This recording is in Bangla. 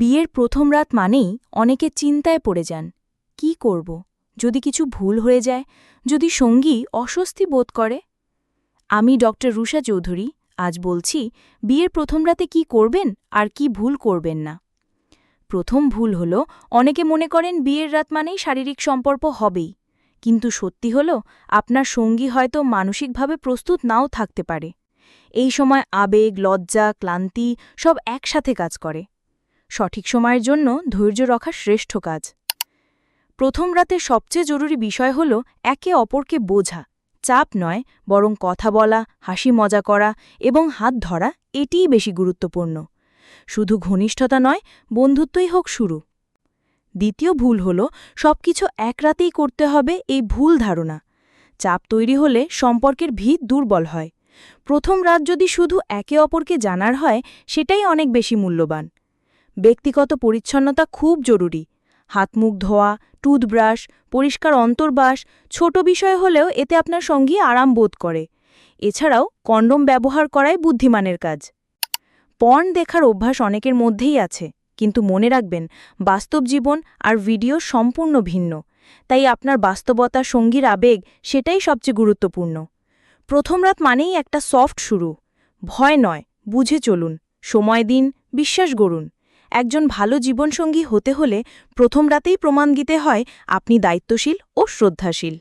বিয়ের প্রথম রাত মানেই অনেকে চিন্তায় পড়ে যান, কি করব? যদি কিছু ভুল হয়ে যায়? যদি সঙ্গী অস্বস্তি বোধ করে? আমি ডক্টর রুষা চৌধুরী, আজ বলছি, বিয়ের প্রথম রাতে কি করবেন আর কি ভুল করবেন না। প্রথম ভুল হল, অনেকে মনে করেন বিয়ের রাত মানেই শারীরিক সম্পর্ক হবেই, কিন্তু সত্যি হল, আপনার সঙ্গী হয়তো মানসিকভাবে প্রস্তুত নাও থাকতে পারে। এই সময় আবেগ, লজ্জা, ক্লান্তি সব একসাথে কাজ করে। সঠিক সময়ের জন্য ধৈর্য রাখা শ্রেষ্ঠ কাজ। প্রথম রাতে সবচেয়ে জরুরি বিষয় হল একে অপরকে বোঝা। চাপ নয়, বরং কথা বলা, হাসি মজা করা এবং হাত ধরা এটিই বেশি গুরুত্বপূর্ণ। শুধু ঘনিষ্ঠতা নয়, বন্ধুত্বই হোক শুরু। দ্বিতীয় ভুল হল সবকিছু এক রাতেই করতে হবে এই ভুল ধারণা। চাপ তৈরি হলে সম্পর্কের ভিত দুর্বল হয়। প্রথম রাত যদি শুধু একে অপরকে জানার হয়, সেটাই অনেক বেশি মূল্যবান। ব্যক্তিগত পরিচ্ছন্নতা খুব জরুরি। হাত মুখ ধোয়া, টুথব্রাশ, পরিষ্কার অন্তর্বাস, ছোট বিষয় হলেও এতে আপনার সঙ্গী আরাম বোধ করে। এছাড়াও কন্ডম ব্যবহার করাই বুদ্ধিমানের কাজ। পর্ন দেখার অভ্যাস অনেকের মধ্যেই আছে, কিন্তু মনে রাখবেন, বাস্তব জীবন আর ভিডিও সম্পূর্ণ ভিন্ন। তাই আপনার বাস্তবতা সঙ্গীর আবেগ সেটাই সবচেয়ে গুরুত্বপূর্ণ। প্রথম রাত মানেই একটা সফট শুরু। ভয় নয়, বুঝে চলুন। সময় দিন, বিশ্বাস গড়ুন। একজন ভালো জীবনসঙ্গী হতে হলে প্রথম রাতেই প্রমাণ দিতে হয় আপনি দায়িত্বশীল ও শ্রদ্ধাশীল।